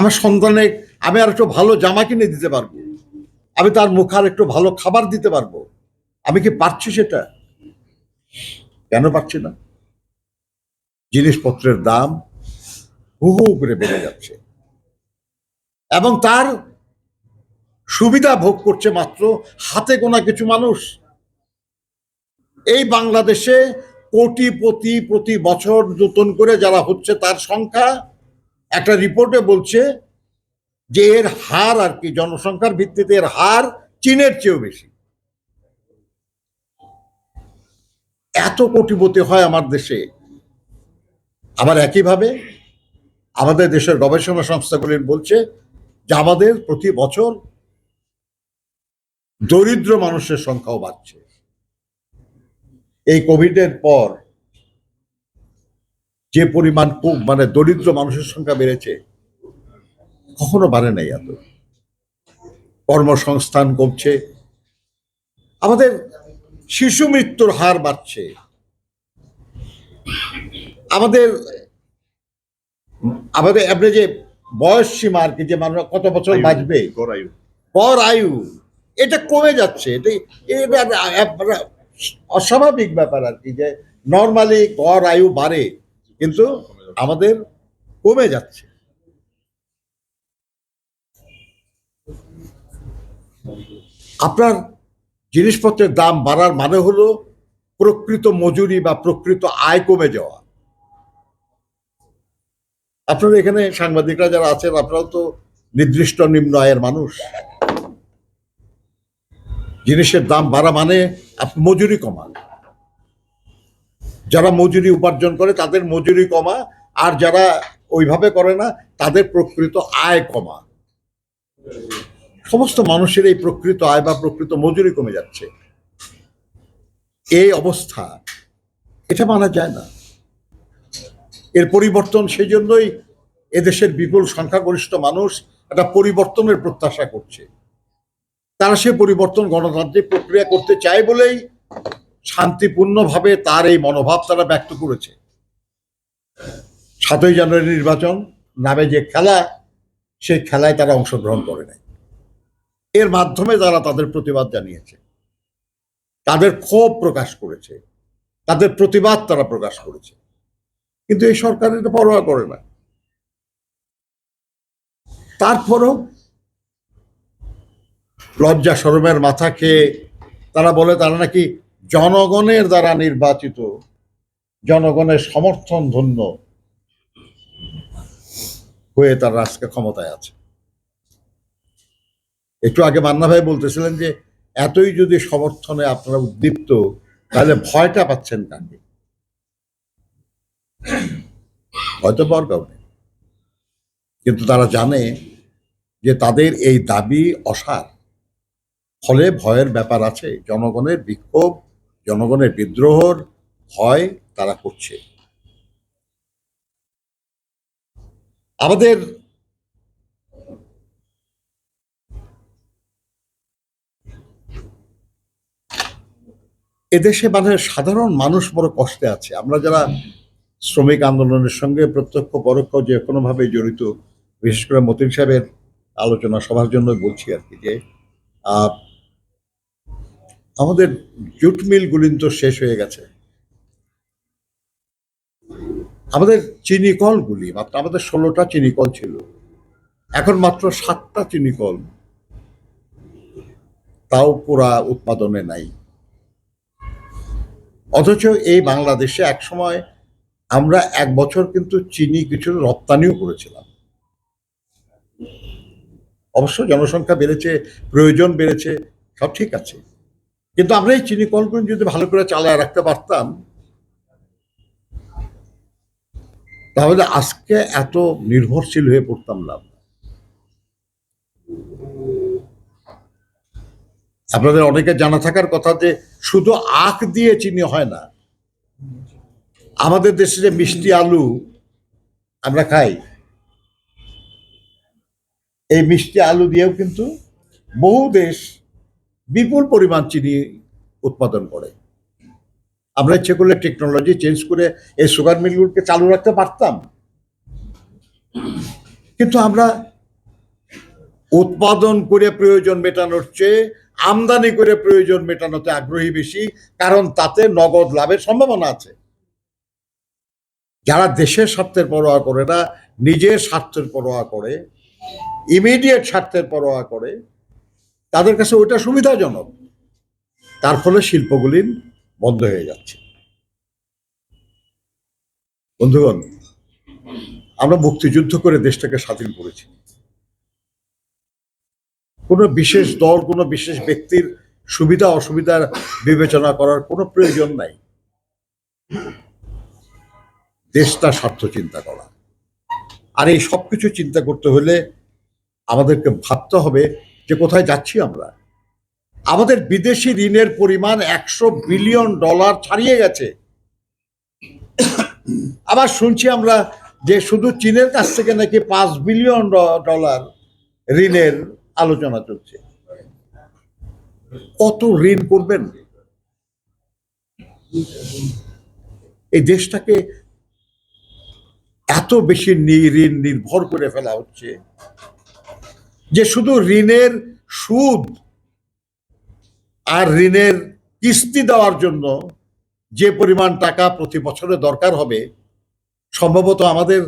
আমার সন্তানে আমি আর একটু ভালো জামা কিনে দিতে পারব। আমি তার মুখ আর একটু ভালো খাবার দিতে পারব। আমি কি পারছি সেটা? কেন পারছি না? জিনিসপত্রের দাম হু হু করে বেড়ে যাচ্ছে। এবং তার সুবিধা ভোগ করছে মাত্র হাতে গোনা কিছু মানুষ। এই বাংলাদেশে কোটিপতি প্রতি বছর নতুন করে যারা হচ্ছে তার সংখ্যা একটা রিপোর্টে বলছে যে এর হার আর কি, জনসংখ্যার ভিত্তিতে এর হার চীনের চেয়েও বেশি। এত কোটিপতি হয় আমার দেশে। আবার একইভাবে আমাদের দেশের গবেষণা সংস্থাগুলি বলছে যে আমাদের প্রতি বছর দরিদ্র মানুষের সংখ্যাও বাড়ছে। এই কোভিডের পর যে পরিমাণ মানে দরিদ্র মানুষের সংখ্যা বেড়েছে কখনো বাড়ে নাই এত। কর্মসংস্থান কমছে আমাদের শিশু মৃত্যুর হার বাড়ছে। আমাদের আমাদের আপনি যে বয়স সীমা আর কি যে মানুষ কত বছর বাঁচবে? পর আয়ু। এটা কমে যাচ্ছে। এটা অস্বাভাবিক ব্যাপার আর কি যে নর্মালি গড় আয়ু বাড়ে। কিন্তু আমাদের কমে যাচ্ছে। আপনার জিনিসপত্রের দাম বাড়ার মানে হলো প্রকৃত মজুরি বা প্রকৃত আয় কমে যাওয়া। আপনারা এখানে সাংবাদিকরা যারা আছেন, আপনারাও তো নির্দিষ্ট নিম্ন আয়ের মানুষ। জিনিসের দাম বাড়া মানে মজুরি কমান। যারা মজুরি উপার্জন করে তাদের মজুরি কমা, আর যারা ওইভাবে করে না, তাদের প্রকৃত আয় কমা। সমস্ত মানুষের এই প্রকৃত আয় বা প্রকৃত মজুরি কমে যাচ্ছে। এই অবস্থা, এটা মানা যায় না। এর পরিবর্তন সেই জন্যই এদেশের বিপুল সংখ্যাগরিষ্ঠ মানুষ একটা পরিবর্তনের প্রত্যাশা করছে। তারা সে পরিবর্তন গণতান্ত্রিক প্রক্রিয়া করতে চায় বলেই শান্তিপূর্ণভাবে তার এই মনোভাব তারা ব্যক্ত করেছে। সাতই জানুয়ারি নির্বাচন, নামে যে খেলা, সেই খেলায় তারা অংশগ্রহণ করে নাই। এর মাধ্যমে তারা তাদের প্রতিবাদ জানিয়েছে। তাদের ক্ষোভ প্রকাশ করেছে। তাদের প্রতিবাদ তারা প্রকাশ করেছে। কিন্তু এই সরকার এটা পরোয়া করে না। তারপরও লজ্জা শরমের মাথা খেয়ে তারা বলে, তারা নাকি জনগণের দ্বারা নির্বাচিত, জনগণের সমর্থন ধন্য হয়ে তার আজকে ক্ষমতায় আছে। একটু আগে মান্না ভাই বলতেছিলেন যে, এতই যদি সমর্থনে আপনারা উদ্দীপ্ত, তাহলে ভয়টা পাচ্ছেন কাকে? হয়তো পাওয়ার কিন্তু তারা জানে যে তাদের এই দাবি অসার। ফলে ভয়ের ব্যাপার আছে, জনগণের বিক্ষোভ জনগণের বিদ্রোহর ভয় তারা করছে। আমাদের এদেশে মানে সাধারণ মানুষ বড় কষ্টে আছে। আমরা যারা শ্রমিক আন্দোলনের সঙ্গে প্রত্যক্ষ, পরোক্ষ যে কোনোভাবে জড়িত, বিশেষ করে মতিন সাহেবের আলোচনা সবার জন্য বলছি আর কি যে আমাদের জুট মিলগুলি তো শেষ হয়ে গেছে। আমাদের চিনি কলগুলি, মাত্র আমাদের ষোলোটা চিনি কল ছিল। এখন মাত্র সাতটা চিনি কল। তাও পুরা উৎপাদনে নাই। অথচ এই বাংলাদেশে এক সময় আমরা এক বছর কিন্তু চিনি কিছু রপ্তানিও করেছিলাম। অবশ্য জনসংখ্যা বেড়েছে, প্রয়োজন বেড়েছে, সব ঠিক আছে। কিন্তু আমরা এই চিনি কলগুলো যদি ভালো করে চালায় রাখতে পারতাম, তাহলে আজকে এত নির্ভরশীল হয়ে পড়তাম না আপনাদের অনেকে জানা থাকার কথা যে শুধু আখ দিয়ে চিনি হয় না, আমাদের দেশে যে মিষ্টি আলু আমরা খাই, এই মিষ্টি আলু দিয়েও কিন্তু বহু দেশ বিপুল পরিমাণ চিনি উৎপাদন করে। আমরা ইচ্ছে করলে টেকনোলজি চেঞ্জ করে এই সুগার মিলগুলোকে চালু রাখতে পারতাম। কিন্তু আমরা উৎপাদন করে প্রয়োজন মেটানোর চেয়ে আমদানি করে প্রয়োজন মেটানোতে আগ্রহী বেশি, কারণ তাতে নগদ লাভের সম্ভাবনা আছে। যারা দেশের স্বার্থের পরোয়া করে না, নিজের স্বার্থের পরোয়া করে ইমিডিয়েট স্বার্থের পরোয়া করে তাদের কাছে ওটা সুবিধাজনক। তার ফলে শিল্পগুলি বন্ধ হয়ে যাচ্ছে। বন্ধুগণ, আমরা মুক্তিযুদ্ধ করে দেশটাকে স্বাধীন করেছি। কোনো বিশেষ দল, কোনো বিশেষ ব্যক্তির সুবিধা, অসুবিধার বিবেচনা করার কোনো প্রয়োজন নাই। দেশটা স্বার্থ চিন্তা করা। আর এই সব কিছু চিন্তা করতে হলে আমাদেরকে ভাবতে হবে যে কোথায় যাচ্ছি আমরা? আমাদের বিদেশি ঋণের পরিমাণ একশো বিলিয়ন ডলার ছাড়িয়ে গেছে। আবার শুনছি আমরা যে শুধু চীনের কাছ থেকে নাকি পাঁচ বিলিয়ন ডলার ঋণের আলোচনা চলছে। কত ঋণ করবেন? এই দেশটাকে এত বেশি ঋণ নির্ভর করে ফেলা হচ্ছে। শুধু ঋণের সুদ আর ঋণের কিস্তি দেওয়ার জন্য যে পরিমাণ টাকা প্রতি বছরে দরকার হবে, সম্ভবত আমাদের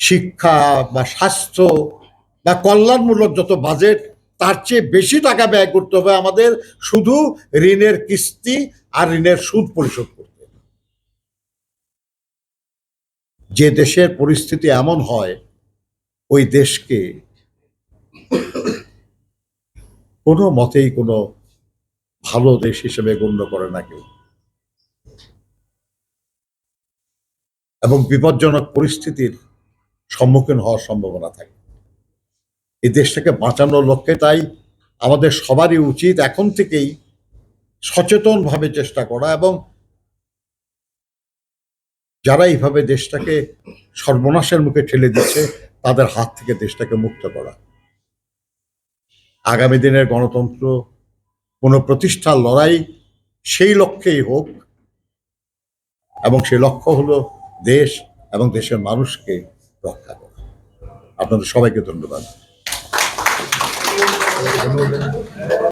শিক্ষা বা স্বাস্থ্য বা কল্যাণমূলক যত বাজেট তার চেয়ে বেশি টাকা ব্যয় করতে হবে আমাদের শুধু ঋণের কিস্তি আর ঋণের সুদ পরিশোধ করতে। যে দেশের পরিস্থিতি এমন হয়, ওই দেশকে কোনো মতেই কোনো ভালো দেশ হিসেবে গণ্য করে না কেউ। এবং বিপজ্জনক পরিস্থিতির সম্মুখীন হওয়ার সম্ভাবনা থাকে। এই দেশটাকে বাঁচানোর লক্ষ্যে তাই আমাদের সবারই উচিত এখন থেকেই সচেতনভাবে চেষ্টা করা এবং যারা এইভাবে দেশটাকে সর্বনাশের মুখে ঠেলে দিচ্ছে, তাদের হাত থেকে দেশটাকে মুক্ত করা। আগামী দিনের গণতন্ত্র কোনো প্রতিষ্ঠার লড়াই সেই লক্ষ্যেই হোক এবং সেই লক্ষ্য হলো দেশ এবং দেশের মানুষকে রক্ষা করা। আপনাদের সবাইকে ধন্যবাদ।